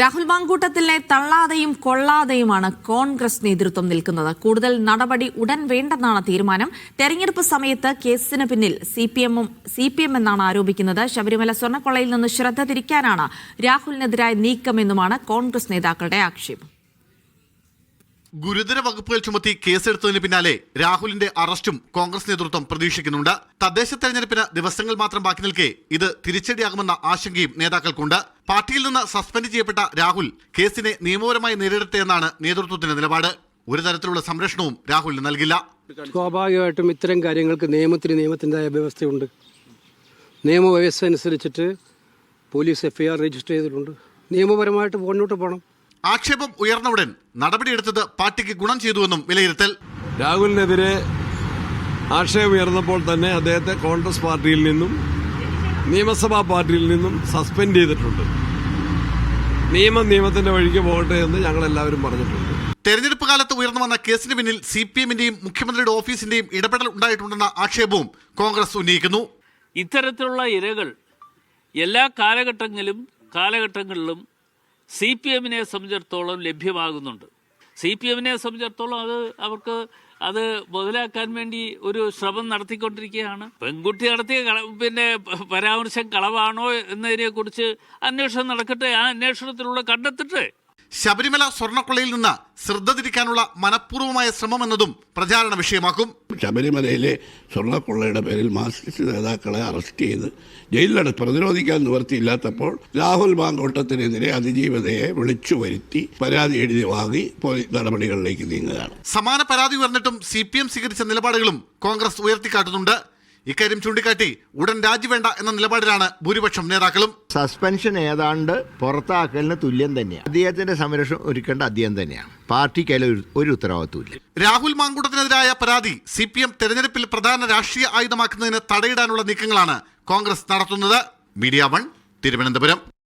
രാഹുൽ മാങ്കൂട്ടത്തിലെ തള്ളാതെയും കൊള്ളാതെയുമാണ് കോൺഗ്രസ് നേതൃത്വം നിൽക്കുന്നത്. കൂടുതൽ നടപടി ഉടൻ വേണ്ടെന്നാണ് തീരുമാനം. തെരഞ്ഞെടുപ്പ് സമയത്ത് കേസിന് പിന്നിൽ സി പി എമ്മും സി പി എം എന്നാണ് ആരോപിക്കുന്നത്. ശബരിമല സ്വർണക്കൊള്ളയിൽ നിന്ന് ശ്രദ്ധ തിരിക്കാനാണ് രാഹുലിനെതിരായ നീക്കമെന്നുമാണ് കോൺഗ്രസ് നേതാക്കളുടെ ആക്ഷേപം. ഗുരുതര വകുപ്പുകൾ ചുമത്തി കേസെടുത്തതിന് പിന്നാലെ രാഹുലിന്റെ അറസ്റ്റും കോൺഗ്രസ് നേതൃത്വം പ്രതീക്ഷിക്കുന്നുണ്ട്. തദ്ദേശ തെരഞ്ഞെടുപ്പിന് ദിവസങ്ങൾ മാത്രം ബാക്കി നിൽക്കെ ഇത് തിരിച്ചടിയാകുമെന്ന ആശങ്കയും നേതാക്കൾക്കുണ്ട്. പാർട്ടിയിൽ നിന്ന് സസ്പെൻഡ് ചെയ്യപ്പെട്ട രാഹുൽ കേസിനെ നിയമപരമായി നേരിടട്ടെ എന്നാണ് നേതൃത്വത്തിന്റെ നിലപാട്. ഒരു തരത്തിലുള്ള സംരക്ഷണവും രാഹുലിന് നൽകില്ല. സ്വാഭാവികമായിട്ടും ഇത്തരം കാര്യങ്ങൾക്ക് നിയമത്തിന് നിയമത്തിന്റെതായ വ്യവസ്ഥയുണ്ട്. നിയമവ്യവസ്ഥ അനുസരിച്ചിട്ട് പോലീസ് എഫ്ഐആർ രജിസ്റ്റർ ചെയ്തിട്ടുണ്ട്. നിയമപരമായിട്ട് മുന്നോട്ട് പോകണം. ആക്ഷേപം ഉയർന്ന ഉടൻ നടപടിയെടുത്തത് പാർട്ടിക്ക് ഗുണം ചെയ്തുവെന്നും വിലയിരുത്തൽ. രാഹുലിനെതിരെ ആക്ഷേപം ഉയർന്നപ്പോൾ തന്നെ അദ്ദേഹത്തെ കോൺഗ്രസ് പാർട്ടിയിൽ നിന്നും നിയമസഭാ പാർട്ടിയിൽ നിന്നും സസ്പെൻഡ് ചെയ്തിട്ടുണ്ട്. നിയമം നിയമത്തിന്റെ വഴിക്ക് പോകട്ടെ എന്ന് ഞങ്ങൾ എല്ലാവരും പറഞ്ഞിട്ടുണ്ട്. തെരഞ്ഞെടുപ്പ് കാലത്ത് ഉയർന്നു വന്ന കേസിന് പിന്നിൽ സി പി എമ്മിന്റെയും മുഖ്യമന്ത്രിയുടെ ഓഫീസിന്റെയും ഇടപെടൽ ഉണ്ടായിട്ടുണ്ടെന്ന ആക്ഷേപവും കോൺഗ്രസ് ഉന്നയിക്കുന്നു. ഇത്തരത്തിലുള്ള ഇരകൾ എല്ലാ കാലഘട്ടങ്ങളിലും കാലഘട്ടങ്ങളിലും സി പി എമ്മിനെ സംബന്ധിച്ചിടത്തോളം ലഭ്യമാകുന്നുണ്ട്. സി പി എമ്മിനെ സംബന്ധിച്ചിടത്തോളം അത് അവർക്ക് അത് മുതലാക്കാൻ വേണ്ടി ഒരു ശ്രമം നടത്തിക്കൊണ്ടിരിക്കുകയാണ്. പെൺകുട്ടി നടത്തിയ പിന്നെ പരാമർശം കളവാണോ എന്നതിനെക്കുറിച്ച് അന്വേഷണം നടക്കട്ടെ ആ അന്വേഷണത്തിലൂടെ കണ്ടെത്തട്ടെ. ശബരിമല സ്വർണക്കൊള്ളയിൽ നിന്ന് ശ്രദ്ധ തിരിക്കാനുള്ള മനഃപൂർവമായ ശ്രമം എന്നതും പ്രചാരണ വിഷയമാക്കും. ശബരിമലയിലെ സ്വർണക്കൊള്ളയുടെ പേരിൽ മാർക്സിസ്റ്റ് നേതാക്കളെ അറസ്റ്റ് ചെയ്ത് ജയിലിലട പ്രതിരോധിക്കാൻ നിവർത്തിയില്ലാത്തപ്പോൾ രാഹുൽ മാങ്കോട്ടത്തിനെതിരെ അതിജീവതയെ വിളിച്ചു വരുത്തി പരാതി എഴുതി വാങ്ങി പോയി നടപടികളിലേക്ക് നീങ്ങുകയാണ്. സമാന പരാതി ഉയർന്നിട്ടും സി പി എം സ്വീകരിച്ച നിലപാടുകളും കോൺഗ്രസ് ഉയർത്തിക്കാട്ടുന്നുണ്ട്. ഇക്കാര്യം ചൂണ്ടിക്കാട്ടി ഉടൻ രാജിവേണ്ട എന്ന നിലപാടിലാണ് ഭൂരിപക്ഷം നേതാക്കളും. സസ്പെൻഷൻ ഏതാണ്ട് പുറത്താക്കലിന് തുല്യം തന്നെയാണ്. അദ്ദേഹത്തിന്റെ സംരക്ഷണം ഒരുക്കേണ്ട അദ്ദേഹം തന്നെയാണ്. പാർട്ടിക്ക് അതിൽ ഒരു- ഉത്തരവാദിത്വമില്ല രാഹുൽ മാങ്കൂട്ടത്തിനെതിരായ പരാതി സി പി എം തെരഞ്ഞെടുപ്പിൽ പ്രധാന രാഷ്ട്രീയ ആയുധമാക്കുന്നതിന് തടയിടാനുള്ള നീക്കങ്ങളാണ് കോൺഗ്രസ് നടത്തുന്നത്. Media one Thiruvananthapuram.